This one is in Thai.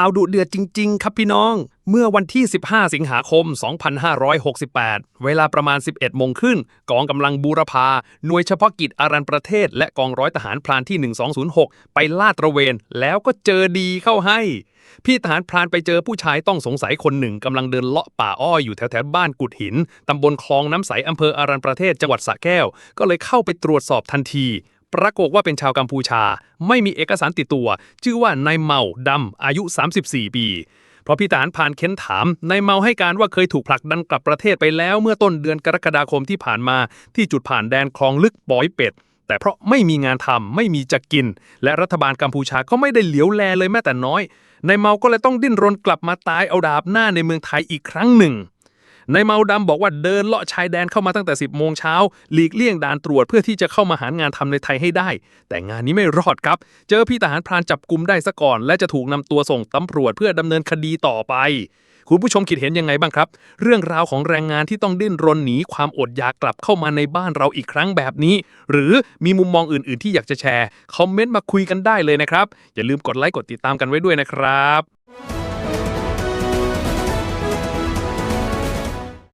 ข่าวดุเดือดจริง ๆ ครับพี่น้อง เมื่อวันที่ 15 สิงหาคม 2568 เวลาประมาณ 11 โมงครึ่งกองกำลังบูรพา หน่วยเฉพาะกิจอารันประเทศ และกองร้อยทหารพรานที่ 1206 ไปลาดตระเวน แล้วก็เจอดีเข้าให้ พี่ทหารพรานไปเจอผู้ชายต้องสงสัยคนหนึ่งกำลังเดินเลาะป่าอ้อยอยู่แถวๆบ้านกุดหินตำบลคลองน้ำใสอำเภออารันประเทศจังหวัดสระแก้ว ก็เลยเข้าไปตรวจสอบทันที ปรากฏว่าเป็นชาวกัมพูชา ไม่มีเอกสารติดตัว ชื่อว่านายเมาดำอายุ 34 ปี เพราะพี่ทหารพรานเค้นถามนายเมาให้การว่าเคยถูกผลักดันกลับประเทศไปแล้ว เมื่อต้นเดือนกรกฎาคมที่ผ่านมา ที่จุดผ่านแดนคลองลึกปอยเป็ดแต่เพราะไม่มีงานทำไม่มีจะกิน และรัฐบาลกัมพูชาก็ไม่ได้เหลียวแลเลยแม้แต่น้อยนายเมาก็เลยต้องดิ้นรนกลับมาตายเอาดาบหน้าในเมืองไทยอีกครั้งหนึ่ง นายเมาดำบอกว่าเดินเลาะชายแดนเข้ามาตั้งแต่ 10 โมงเช้า หลีกเลี่ยงด่านตรวจเพื่อที่จะเข้ามาหางานทำในไทยให้ได้ แต่งานนี้ไม่รอดครับ เจอพี่ทหารพรานจับกลุ่มได้ซะก่อน และจะถูกนำตัวส่งตำรวจเพื่อดำเนินคดีต่อไป คุณผู้ชมคิดเห็นยังไงบ้างครับ เรื่องราวของแรงงานที่ต้องดิ้นรนหนีความอดอยากกลับเข้ามาในบ้านเราอีกครั้งแบบนี้ หรือมีมุมมองอื่น ๆ ที่อยากจะแชร์คอมเมนต์มาคุยกันได้เลยนะครับอย่าลืมกดไลค์กดติดตามกันไว้ด้วยนะครับ